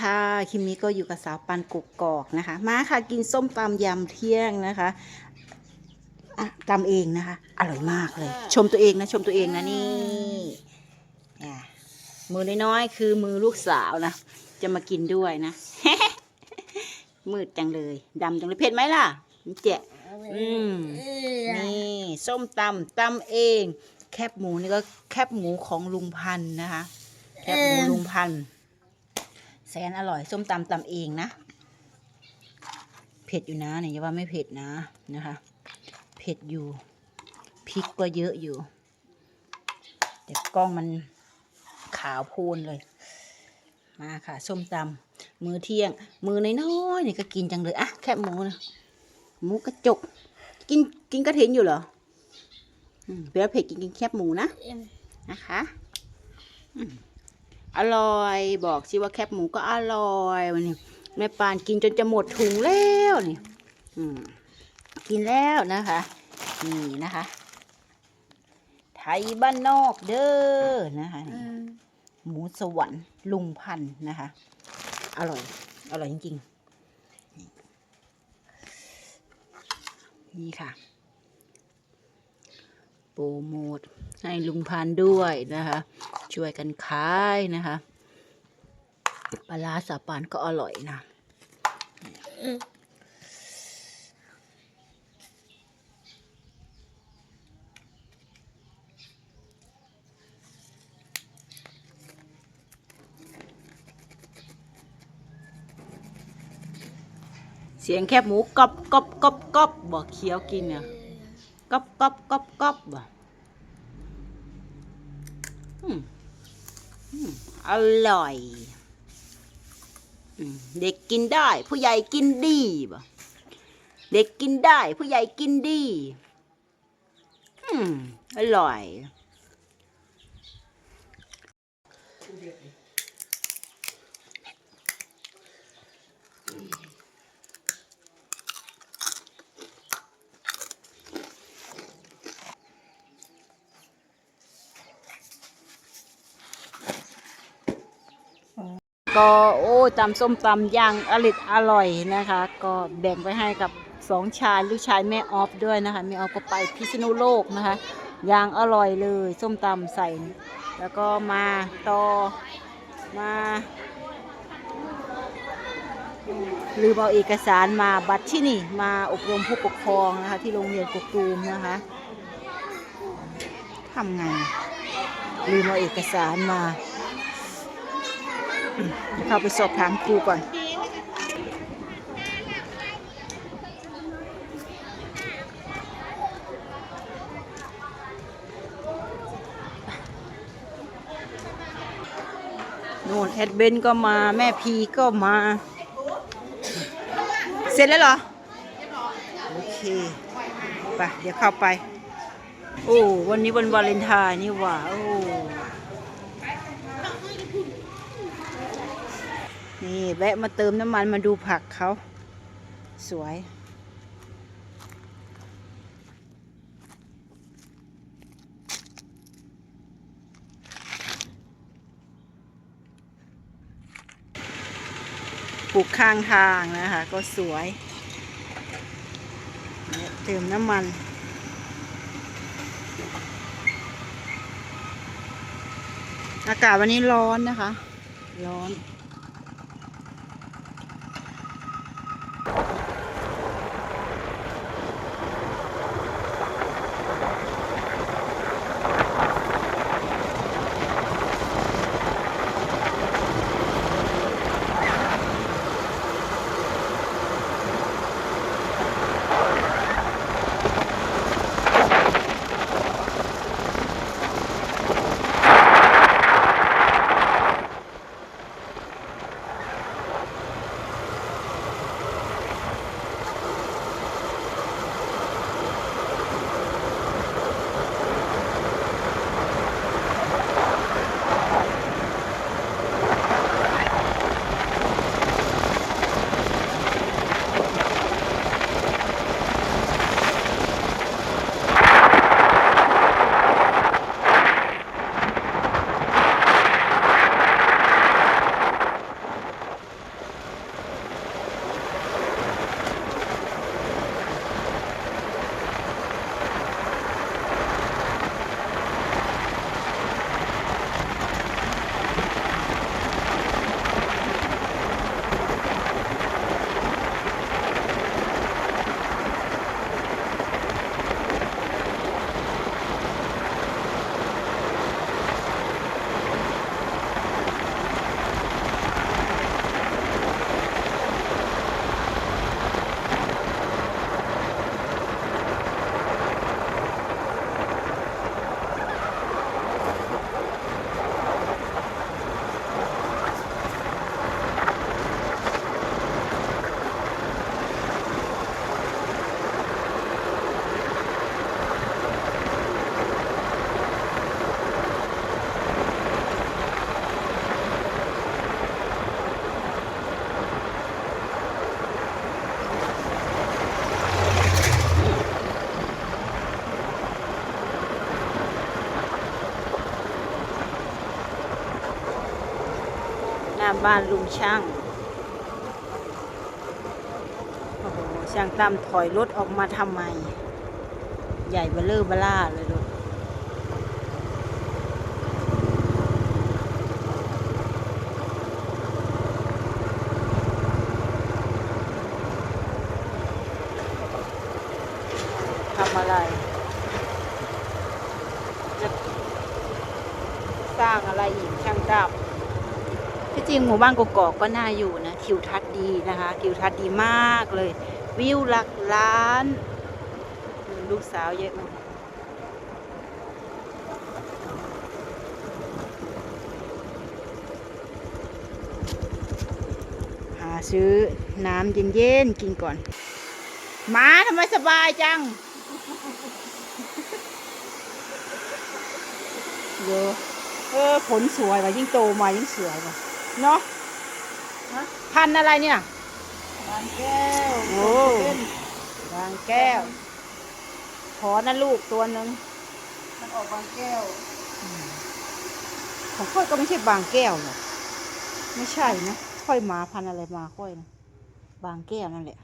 ค่ะคลิปนี้ก็อยู่กับสาวปันกุกกอกนะคะ มาค่ะกินส้มตำยำเที่ยงนะคะอะตำเองนะคะ อร่อยมากเลย ชมตัวเองนะชมตัวเองนะนี่อะมือน้อยๆคือมือลูกสาวนะจะมากินด้วยนะมืดจังเลยดำจังเลยเผ็ดไหมล่ะเจ๊ะอืมนี่ส้มตำตำเอง แคบหมูนี่ก็แคบหมูของลุงพันธุ์นะคะ แคบหมูลุงพันธุ์แสนอร่อยส้มตำตำเองนะ เผ็ดอยู่นะเนี่ยอย่าว่าไม่เผ็ดนะนะคะ เผ็ดอยู่พริกก็เยอะอยู่ แต่กล้องมันขาวโพลนเลย มาค่ะ ส้มตำมือเที่ยง มือน้อยๆนี่ก็กินจังเลยอะแคบหมูนะหมูกระจก กินกินกระเทียมอยู่เหรออืมเวลาเผ็ดกินกินแคบหมูนะนะคะ อร่อย บอกสิว่าแคบหมูก็อร่อยวันนี้แม่ปานกินจนจะหมดถุงแล้วนี่อืมกินแล้วนะคะ นี่นะคะ ไทยบ้านนอกเด้อนะคะหมูสวรรค์ลุงพันนะคะ อร่อย อร่อยจริงๆ นี่ค่ะโปรโมทให้ลุงพันด้วยนะคะ ช่วยกันขายนะคะปลาสาปานก็อร่อยนะเสียงแคบหมูกอบกอบกอบกอบบอกเคี้ยวกินเนี่ยกรอบกอบกรอบกอบบ่ อร่อย เด็กกินได้ ผู้ใหญ่กินดีบ่เด็กกินได้ ผู้ใหญ่กินดีอืมอร่อย ก็โอ้ตำส้มตำย่างอริดอร่อยนะคะ ก็แบ่งไปให้กับสองชายลูกชายแม่ออฟด้วยนะคะแม่ออฟก็ไปพิษณุโลกนะคะย่างอร่อยเลย ส้มตำใส่ แล้วก็มาต่อมาลืมเอาเอกสารมาบัตรที่นี่ มาอบรมผู้ปกครองนะคะ ที่โรงเรียนกกตูมนะคะทำไงลืมเอาเอกสารมา เข้าไปสอบถามครูก่อน นู่นแอดเบนก็มาแม่พีก็มา เสร็จแล้วเหรอ โอเค ไป เดี๋ยวเข้าไป โอ้ วันนี้วันวาเลนไทน์นี่หว่า โอ้ นี่แวะมาเติมน้ำมันมาดูผักเขาสวย ปลูกข้างทางนะคะ ก็สวย เติมน้ำมันอากาศวันนี้ร้อนนะคะ ร้อน บ้านลุงช่างโอ้โหช่างตั้มถอยรถออกมาทำไม ใหญ่เบลเลอร์เบล่าเลยลูทำอะไร จะสร้างอะไรอีกช่างตั้ม ที่จริงหมู่บ้านกกอกก็น่าอยู่นะทิวทัศน์ดีนะคะทิวทัศน์ดีมากเลย วิวหลักล้านลูกสาวเยอะมากหาซื้อน้ำเย็นๆกินก่อนหมาทำไมสบายจังเยอะเออผลสวยว่ะยิ่งโตมายิ่งสวยว่ะ เนาะพันธุ์อะไรเนี่ย บางแก้วโอ้บางแก้ว ขอนะลูกตัวหนึ่งมันออกบางแก้วของค่อยก็ไม่ใช่บางแก้วหรอกไม่ใช่นะค่อยมาพันธุ์อะไรมาค่อยนะบางแก้วนั่นแหละ